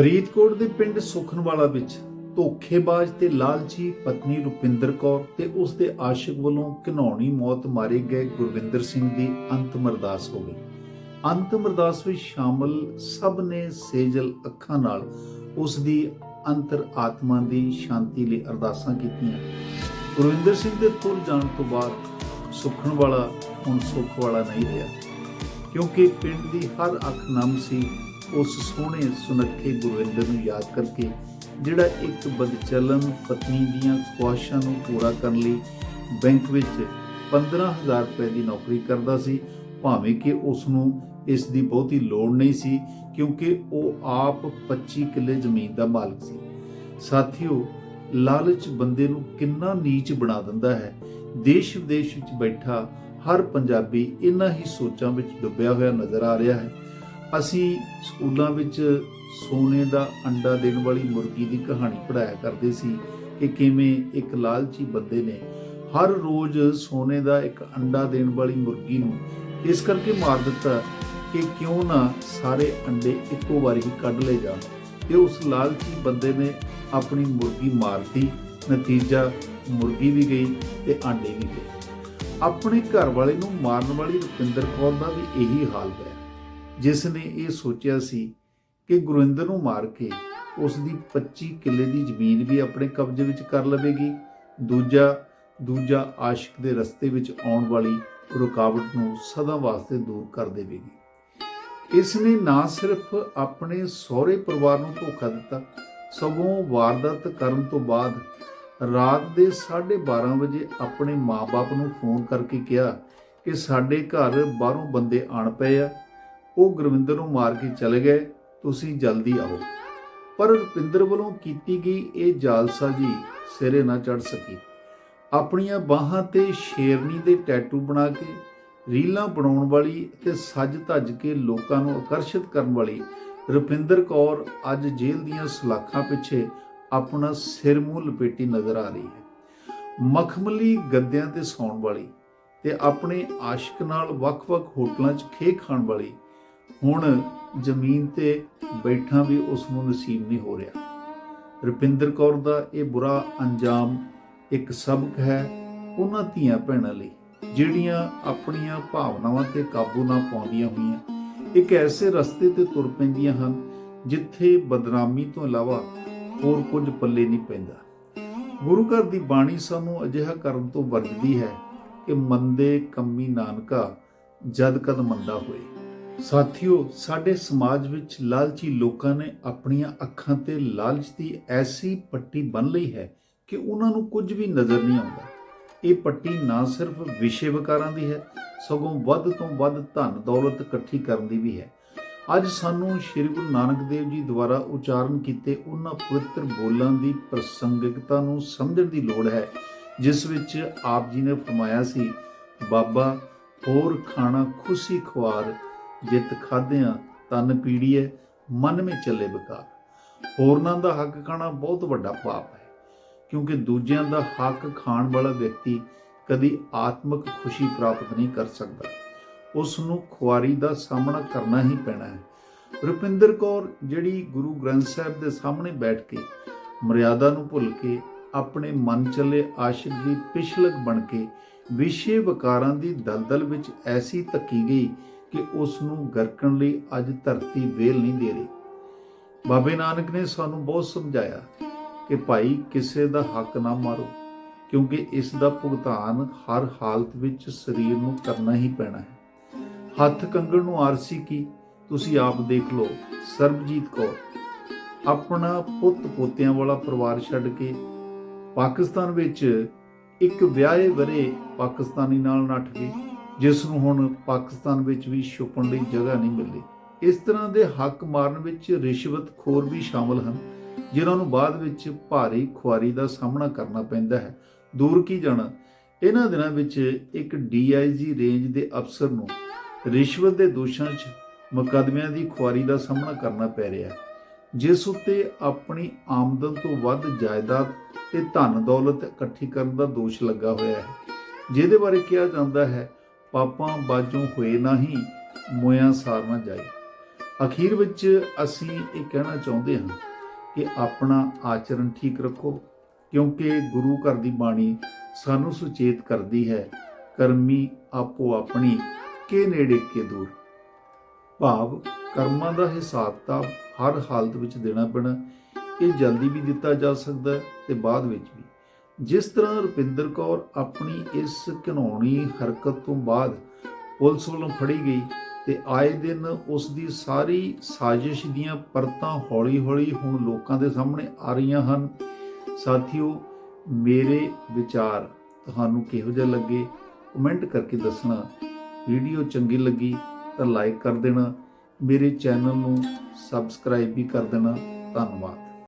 ਫਰੀਦਕੋਟ ਦੇ ਪਿੰਡ ਸੁਖਨਵਾਲਾ ਵਿੱਚ ਧੋਖੇਬਾਜ਼ ਤੇ ਲਾਲਚੀ ਪਤਨੀ ਰੁਪਿੰਦਰ ਕੌਰ ਤੇ ਉਸ ਦੇ ਆਸ਼ਿਕ ਵੱਲੋਂ ਘਿਨੌਣੀ ਮੌਤ ਮਾਰੇ ਗਏ ਗੁਰਵਿੰਦਰ ਸਿੰਘ ਦੀ ਅੰਤਮ ਅਰਦਾਸ ਹੋ ਗਈ। ਅੰਤਮ ਅਰਦਾਸ ਵਿੱਚ ਸ਼ਾਮਲ ਸਭ ਨੇ ਸੇਜਲ ਅੱਖਾਂ ਨਾਲ ਉਸ ਦੀ ਅੰਤਰ ਆਤਮਾ ਦੀ ਸ਼ਾਂਤੀ ਲਈ ਅਰਦਾਸਾਂ ਕੀਤੀਆਂ। ਗੁਰਵਿੰਦਰ ਸਿੰਘ ਦੇ ਤੁਰ ਜਾਣ ਤੋਂ ਬਾਅਦ ਸੁਖਣ ਵਾਲਾ ਹੁਣ ਸੁੱਖ ਵਾਲਾ ਨਹੀਂ ਰਿਹਾ, ਕਿਉਂਕਿ ਪਿੰਡ ਦੀ ਹਰ ਅੱਖ ਨਮ ਸੀ ਉਸ ਸੋਹਣੇ ਸੁਨੱਖੇ ਗੁਰਵਿੰਦਰ ਨੂੰ ਯਾਦ ਕਰਕੇ, ਜਿਹੜਾ ਇੱਕ ਬਦਚਲਨ ਪਤਨੀ ਦੀਆਂ ਖੁਆਇਸ਼ਾਂ ਨੂੰ ਪੂਰਾ ਕਰਨ ਲਈ ਬੈਂਕ ਵਿੱਚ 15000 ਰੁਪਏ ਦੀ ਨੌਕਰੀ ਕਰਦਾ ਸੀ, ਭਾਵੇਂ ਕਿ ਉਸ ਨੂੰ ਇਸ ਦੀ ਬਹੁਤੀ ਲੋੜ ਨਹੀਂ ਸੀ, ਕਿਉਂਕਿ ਉਹ ਆਪ 25 ਕਿੱਲੇ ਜ਼ਮੀਨ ਦਾ ਮਾਲਕ ਸੀ। ਸਾਥੀਓ, ਲਾਲਚ ਬੰਦੇ ਨੂੰ ਕਿੰਨਾ ਨੀਚ ਬਣਾ ਦਿੰਦਾ ਹੈ। ਦੇਸ਼ ਵਿਦੇਸ਼ ਵਿੱਚ ਬੈਠਾ ਹਰ ਪੰਜਾਬੀ ਇਨ੍ਹਾਂ ਹੀ ਸੋਚਾਂ ਵਿੱਚ ਡੁੱਬਿਆ ਹੋਇਆ ਨਜ਼ਰ ਆ ਰਿਹਾ ਹੈ। ਅਸੀਂ ਸਕੂਲਾਂ ਵਿੱਚ ਸੋਨੇ ਦਾ ਅੰਡਾ ਦੇਣ ਵਾਲੀ ਮੁਰਗੀ ਦੀ ਕਹਾਣੀ ਪੜਾਇਆ ਕਰਦੇ ਸੀ ਕਿ ਕਿਵੇਂ ਇੱਕ ਲਾਲਚੀ ਬੰਦੇ ਨੇ ਹਰ ਰੋਜ਼ ਸੋਨੇ ਦਾ ਇੱਕ ਅੰਡਾ ਦੇਣ ਵਾਲੀ ਮੁਰਗੀ ਨੂੰ ਇਸ ਕਰਕੇ ਮਾਰ ਦਿੱਤਾ ਕਿ ਕਿਉਂ ਨਾ ਸਾਰੇ ਅੰਡੇ ਇੱਕੋ ਵਾਰੀ ਹੀ ਕੱਢ ਲਏ ਜਾਣ ਤੇ ਉਸ ਲਾਲਚੀ ਬੰਦੇ ਨੇ ਆਪਣੀ ਮੁਰਗੀ ਮਾਰਤੀ, ਨਤੀਜਾ ਮੁਰਗੀ ਵੀ ਗਈ ਤੇ ਆਂਡੇ ਵੀ ਗਏ। ਆਪਣੇ ਘਰ ਵਾਲੇ ਨੂੰ ਮਾਰਨ ਵਾਲੀ ਰੁਪਿੰਦਰ ਕੌਰ ਦਾ ਵੀ ਇਹੀ ਹਾਲ ਹੈ ਜਿਸ ਨੇ ਇਹ ਸੋਚਿਆ ਸੀ ਕਿ ਗੁਰਿੰਦਰ ਨੂੰ ਮਾਰ ਕੇ ਉਸ ਦੀ 25 ਕਿੱਲੇ ਦੀ ਜ਼ਮੀਨ ਵੀ ਆਪਣੇ ਕਬਜ਼ੇ ਵਿੱਚ ਕਰ ਲਵੇਗੀ, ਦੂਜਾ ਦੂਜਾ ਆਸ਼ਿਕ ਦੇ ਰਸਤੇ ਵਿੱਚ ਆਉਣ ਵਾਲੀ ਰੁਕਾਵਟ ਨੂੰ ਸਦਾ ਵਾਸਤੇ ਦੂਰ ਕਰ ਦੇਵੇਗੀ। ਇਸ ਨੇ ਨਾ ਸਿਰਫ ਆਪਣੇ ਸਹੁਰੇ ਪਰਿਵਾਰ ਨੂੰ ਧੋਖਾ ਦਿੱਤਾ, ਸਗੋਂ ਵਾਰਦਾਤ ਕਰਨ ਤੋਂ ਬਾਅਦ ਰਾਤ ਦੇ 12:30 ਵਜੇ ਆਪਣੇ ਮਾਪੇ ਨੂੰ ਫੋਨ ਕਰਕੇ ਕਿਹਾ ਕਿ ਸਾਡੇ ਘਰ ਬਾਹਰੋਂ ਬੰਦੇ ਆਣ ਪਏ ਆ। ਉਹ ਗੁਰਵਿੰਦਰ ਨੂੰ ਮਾਰ ਕੇ ਚਲੇ ਗਏ, ਤੁਸੀਂ ਜਲਦੀ ਆਓ। ਪਰ ਰੁਪਿੰਦਰ ਵੱਲੋਂ ਕੀਤੀ ਗਈ ਇਹ ਜਾਲਸਾਜੀ ਸਿਰੇ ਨਾ ਚੜ ਸਕੀ। ਆਪਣੀਆਂ ਬਾਹਾਂ ਤੇ ਸ਼ੇਰਨੀ ਦੇ ਟੈਟੂ ਬਣਾ ਕੇ, ਰੀਲਾਂ ਬਣਾਉਣ ਵਾਲੀ ਤੇ ਸੱਜ ਧੱਜ ਕੇ ਲੋਕਾਂ ਨੂੰ ਆਕਰਸ਼ਿਤ ਕਰਨ ਵਾਲੀ ਰੁਪਿੰਦਰ ਕੌਰ ਅੱਜ ਜੇਲ੍ਹ ਦੀਆਂ ਸਲਾਖਾਂ ਪਿੱਛੇ ਆਪਣਾ ਸਿਰ ਮੂੰਹ ਲਪੇਟੀ ਨਜ਼ਰ ਆ ਰਹੀ ਹੈ। ਮਖਮਲੀ ਗੱਦਿਆਂ ਤੇ ਸੌਣ ਵਾਲੀ ਤੇ ਆਪਣੇ ਆਸ਼ਿਕ ਨਾਲ ਵੱਖ-ਵੱਖ ਹੋਟਲਾਂ 'ਚ ਖੇ ਖਾਣ ਵਾਲੀ ਹੁਣ ਜ਼ਮੀਨ ਤੇ ਬੈਠਾ ਵੀ ਉਸ ਨੂੰ ਨਸੀਬ ਨਹੀਂ ਹੋ ਰਿਹਾ। ਰੁਪਿੰਦਰ ਕੌਰ ਦਾ ਇਹ ਬੁਰਾ ਅੰਜਾਮ ਇੱਕ ਸਬਕ ਹੈ ਉਹਨਾਂ ਧੀਆਂ ਭੈਣਾਂ ਲਈ, ਜਿਹੜੀਆਂ ਆਪਣੀਆਂ ਭਾਵਨਾਵਾਂ ਤੇ ਕਾਬੂ ਨਾ ਪਾਉਂਦੀਆਂ ਹੋਈਆਂ। ਇੱਕ ਐਸੇ ਰਸਤੇ ਤੇ ਤੁਰ ਪੈਂਦੀਆਂ ਹਨ ਜਿੱਥੇ ਬਦਨਾਮੀ ਤੋਂ ਇਲਾਵਾ ਹੋਰ ਕੁਝ ਪੱਲੇ ਨਹੀਂ ਪੈਂਦਾ। ਗੁਰੂ ਘਰ ਦੀ ਬਾਣੀ ਸਾਨੂੰ ਅਜਿਹਾ ਕਰਨ ਤੋਂ ਵਰਜਦੀ ਹੈ ਕਿ ਮੰਦੇ ਕੰਮੀ ਨਾਨਕਾ ਜਦ ਕਦ ਮੰਦਾ ਹੋਏ। ਸਾਥੀਓ, ਸਾਡੇ ਸਮਾਜ ਵਿੱਚ ਲਾਲਚੀ ਲੋਕਾਂ ਨੇ ਆਪਣੀਆਂ ਅੱਖਾਂ ਤੇ ਲਾਲਚ ਦੀ ਐਸੀ ਪੱਟੀ ਬੰਨ ਲਈ ਹੈ ਕਿ ਉਹਨਾਂ ਨੂੰ ਕੁਝ ਵੀ ਨਜ਼ਰ ਨਹੀਂ ਆਉਂਦਾ। ਇਹ ਪੱਟੀ ਨਾ ਸਿਰਫ ਵਿਸ਼ੇ ਵਿਕਾਰਾਂ ਦੀ ਹੈ, ਸਗੋਂ ਵੱਧ ਤੋਂ ਵੱਧ ਧਨ ਦੌਲਤ ਇਕੱਠੀ ਕਰਨ ਦੀ ਵੀ ਹੈ। ਅੱਜ ਸਾਨੂੰ ਸ੍ਰੀ ਗੁਰੂ ਨਾਨਕ ਦੇਵ ਜੀ ਦੁਆਰਾ ਉਚਾਰਨ ਕੀਤੇ ਉਹਨਾਂ ਪਵਿੱਤਰ ਬੋਲਾਂ ਦੀ ਪ੍ਰਸੰਗਿਕਤਾ ਨੂੰ ਸਮਝਣ ਦੀ ਲੋੜ ਹੈ, ਜਿਸ ਵਿੱਚ ਆਪ ਜੀ ਨੇ ਫਰਮਾਇਆ ਸੀ, ਬਾਬਾ, ਹੋਰ ਖਾਣਾ ਖੁਸ਼ੀ ਖੁਆਰ ਜਿਤ ਖਾਦਿਆਂ ਤਨ ਪੀੜੀਏ, ਮਨ ਵਿੱਚ ਚੱਲੇ ਬਕਾਰ ਹੋਰਨਾਂ ਦਾ ਹੱਕ ਖਾਣਾ ਬਹੁਤ ਵੱਡਾ ਪਾਪ ਹੈ, ਕਿਉਂਕਿ ਦੂਜਿਆਂ ਦਾ ਹੱਕ ਖਾਣ ਵਾਲਾ ਵਿਅਕਤੀ ਕਦੀ ਆਤਮਿਕ ਖੁਸ਼ੀ ਪ੍ਰਾਪਤ ਨਹੀਂ ਕਰ ਸਕਦਾ। ਉਸ ਨੂੰ ਖੁਆਰੀ ਦਾ ਸਾਹਮਣਾ ਕਰਨਾ ਹੀ ਪੈਣਾ ਹੈ। ਰੁਪਿੰਦਰ ਕੌਰ ਜਿਹੜੀ ਗੁਰੂ ਗ੍ਰੰਥ ਸਾਹਿਬ ਦੇ ਸਾਹਮਣੇ ਬੈਠ ਕੇ ਮਰਿਆਦਾ ਨੂੰ ਭੁੱਲ ਕੇ ਆਪਣੇ ਮਨ ਚੱਲੇ ਆਸ਼ਿਕ ਦੀ ਪਿਛਲਕ ਬਣ ਕੇ ਵਿਸ਼ੇ ਵਿਕਾਰਾਂ ਦੀ ਦਲਦਲ ਵਿੱਚ ਐਸੀ ਧੱਕੀ ਗਈ ਕਿ ਉਸ ਨੂੰ ਗਰਕਣ ਲਈ ਅੱਜ ਧਰਤੀ ਵੇਲ ਨਹੀਂ ਦੇ ਰਹੀ। ਬਾਬੇ ਨਾਨਕ ਨੇ ਸਾਨੂੰ ਬਹੁਤ ਸਮਝਾਇਆ ਕਿ ਭਾਈ ਕਿਸੇ ਦਾ ਹੱਕ ਨਾ ਮਾਰੋ, ਕਿਉਂਕਿ ਇਸ ਦਾ ਭੁਗਤਾਨ ਹਰ ਹਾਲਤ ਵਿੱਚ ਸਰੀਰ ਨੂੰ ਕਰਨਾ ਹੀ ਪੈਣਾ ਹੈ। ਹੱਥ ਕੰਗਣ ਨੂੰ ਆਰਸੀ ਕੀ, ਤੁਸੀਂ ਆਪ ਦੇਖ ਲਓ, ਸਰਬਜੀਤ ਕੌਰ। ਆਪਣਾ ਪੁੱਤ ਪੋਤਿਆਂ ਵਾਲਾ ਪਰਿਵਾਰ ਛੱਡ ਕੇ ਪਾਕਿਸਤਾਨ ਵਿੱਚ ਇੱਕ ਵਿਆਹੇ ਵਰੇ ਪਾਕਿਸਤਾਨੀ ਨਾਲ ਨੱਠ ਗਈ। ਜਿਸ ਨੂੰ ਹੁਣ ਪਾਕਿਸਤਾਨ ਵਿੱਚ ਵੀ ਛੁਪਣ ਲਈ ਜਗ੍ਹਾ ਨਹੀਂ ਮਿਲੀ। ਇਸ ਤਰ੍ਹਾਂ ਦੇ ਹੱਕ ਮਾਰਨ ਵਿੱਚ ਰਿਸ਼ਵਤਖੋਰ ਵੀ ਸ਼ਾਮਲ ਹਨ, ਜਿਨ੍ਹਾਂ ਨੂੰ ਬਾਅਦ ਵਿੱਚ ਭਾਰੀ ਖੁਆਰੀ ਦਾ ਸਾਹਮਣਾ ਕਰਨਾ ਪੈਂਦਾ ਹੈ। ਦੂਰ ਕੀ ਜਾਣਾ? ਇਹਨਾਂ ਦਿਨਾਂ ਵਿੱਚ ਇੱਕ ਡੀਆਈਜੀ ਰੇਂਜ ਦੇ ਅਫਸਰ ਨੂੰ ਰਿਸ਼ਵਤ ਦੇ ਦੋਸ਼ਾਂ 'ਚ ਮੁਕੱਦਮਿਆਂ ਦੀ ਖੁਆਰੀ ਦਾ ਸਾਹਮਣਾ ਕਰਨਾ ਪੈ ਰਿਹਾ ਹੈ, ਜਿਸ ਉੱਤੇ ਆਪਣੀ ਆਮਦਨ ਤੋਂ ਵੱਧ ਜਾਇਦਾਦ ਤੇ ਧਨ ਦੌਲਤ ਇਕੱਠੀ ਕਰਨ ਦਾ ਦੋਸ਼ ਲੱਗਾ ਹੋਇਆ ਹੈ। ਜਿਹਦੇ ਬਾਰੇ ਕਿਹਾ ਜਾਂਦਾ ਹੈ ਪਾਪਾਂ ਬਾਝੋਂ ਹੋਏ ਨਹੀਂ ਮੋਇਆ ਸਾਰ ਨਾ ਜਾਏ। ਅਖੀਰ ਵਿੱਚ ਅਸੀਂ ਇਹ ਕਹਿਣਾ ਚਾਹੁੰਦੇ ਹਾਂ ਕਿ ਆਪਣਾ ਆਚਰਣ ਠੀਕ ਰੱਖੋ, ਕਿਉਂਕਿ ਗੁਰੂ ਘਰ ਦੀ ਬਾਣੀ ਸਾਨੂੰ ਸੁਚੇਤ ਕਰਦੀ ਹੈ, ਕਰਮੀ ਆਪੋ ਆਪਣੀ ਕੇ ਨੇੜੇ ਕੇ ਦੂਰ। ਭਾਵ ਕਰਮਾਂ ਦਾ ਹਿਸਾਬ ਤਾਂ ਹਰ ਹਾਲਤ ਵਿੱਚ ਦੇਣਾ ਪੈਣਾ, ਇਹ ਜਲਦੀ ਵੀ ਦਿੱਤਾ ਜਾ ਸਕਦਾ ਹੈ ਤੇ ਬਾਅਦ ਵਿੱਚ ਵੀ। ਜਿਸ ਤਰ੍ਹਾਂ ਰੁਪਿੰਦਰ ਕੌਰ ਆਪਣੀ ਇਸ ਘਿਨਾਉਣੀ ਹਰਕਤ ਤੋਂ ਬਾਅਦ ਪੁਲਿਸ ਵੱਲੋਂ ਫੜੀ ਗਈ ਤੇ ਆਏ ਦਿਨ ਉਸ ਦੀ ਸਾਰੀ ਸਾਜ਼ਿਸ਼ ਦੀਆਂ ਪਰਤਾਂ ਹੌਲੀ-ਹੌਲੀ ਹੁਣ ਲੋਕਾਂ ਦੇ ਸਾਹਮਣੇ ਆ ਰਹੀਆਂ ਹਨ। ਸਾਥੀਓ, ਮੇਰੇ ਵਿਚਾਰ ਤੁਹਾਨੂੰ ਕਿਹੋ ਜਿਹਾ ਲੱਗੇ? ਕਮੈਂਟ ਕਰਕੇ ਦੱਸਣਾ। ਵੀਡੀਓ ਚੰਗੀ ਲੱਗੀ ਤਾਂ ਲਾਈਕ ਕਰ ਦੇਣਾ। ਮੇਰੇ ਚੈਨਲ ਨੂੰ ਸਬਸਕ੍ਰਾਈਬ ਵੀ ਕਰ ਦੇਣਾ। ਧੰਨਵਾਦ।